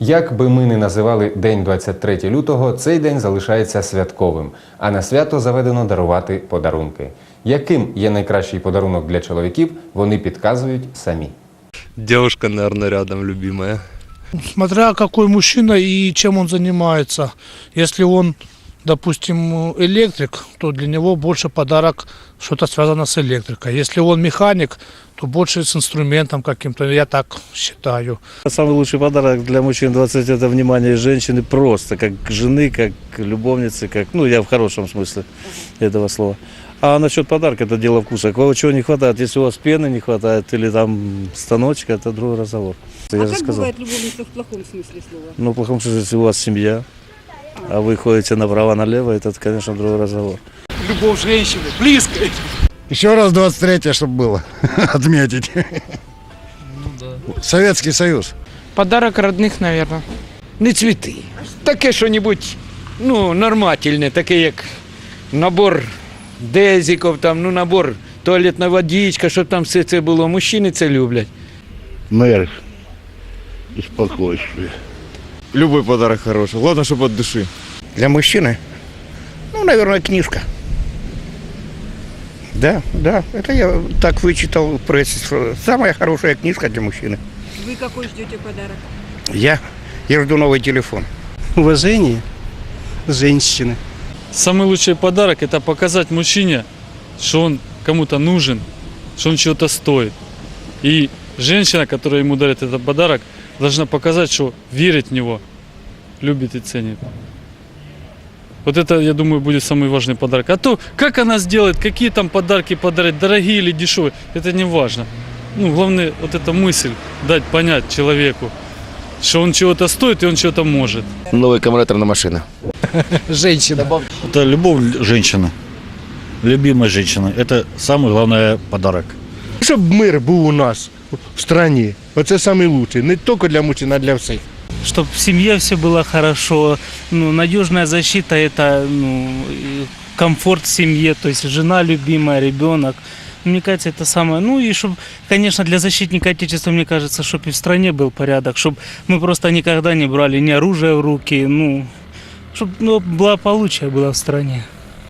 Як би ми не називали День 23 лютого, цей день залишається святковим, а на свято заведено дарувати подарунки. Яким є найкращий подарунок для чоловіків, вони підказують самі. Девушка, наверное, рядом любимая. Смотря какой мужчина и чем он занимается. Если он, допустим, электрик, то для него больше подарок что-то связано с электрикой. Если он механик, то больше с инструментом каким-то, я так считаю. Самый лучший подарок для мужчин 20 это внимание женщины просто, как жены, как любовницы, как, ну, я в хорошем смысле этого слова. А насчет подарка это дело вкуса. Кого чего не хватает, если у вас пены не хватает или там станочка, это другой разговор. Я а же как сказал. бывает любовница в плохом смысле слова? Ну, в плохом смысле, если у вас семья, а вы ходите направо-налево, это, конечно, другой разговор. Любовь женщины, близкой. Еще раз 23 чтобы было отметить. Советский Союз. Подарок родных, наверное. Не цвіти. Таке що-небудь, ну, нормательне, таке як набор дезіків, там, ну, набор туалетна водичка, щоб там все це було. Мужчини це люблять. мир и спокойствие. Любой подарок хороший. Главное, чтобы от души. Для мужчины? Ну, наверное, книжка. Да, да, это я так вычитал в прессе, самая хорошая книжка для мужчины. Вы какой ждете подарок? Я, я жду новый телефон. Уважение женщины. Самый лучший подарок это показать мужчине, что он кому-то нужен, что он чего-то стоит. И женщина, которая ему дарит этот подарок, должна показать, что верит в него, любит и ценит. Вот это, я думаю, будет самый важный подарок. А то, как она сделает, какие там подарки подарить, дорогие или дешевые, это не важно. Ну, главное, вот эта мысль дать понять человеку, что он чего-то стоит и он чего-то может. Новая аккумуляторная машина. Женщина. Это любовь женщины. Любимая женщина. Это самый главный подарок. Щоб мир був у нас в стране. Оце лучший. Не тільки для мужчин, а для всіх. Чтобы в семье все было хорошо. Ну, надежная защита это ну, комфорт в семье, то есть жена любимая, ребенок. Мне кажется, это самое. Ну и чтобы, конечно, для защитника Отечества, мне кажется, чтобы и в стране был порядок, чтобы мы просто никогда не брали ни оружие в руки, ну, чтобы ну, благополучие было в стране.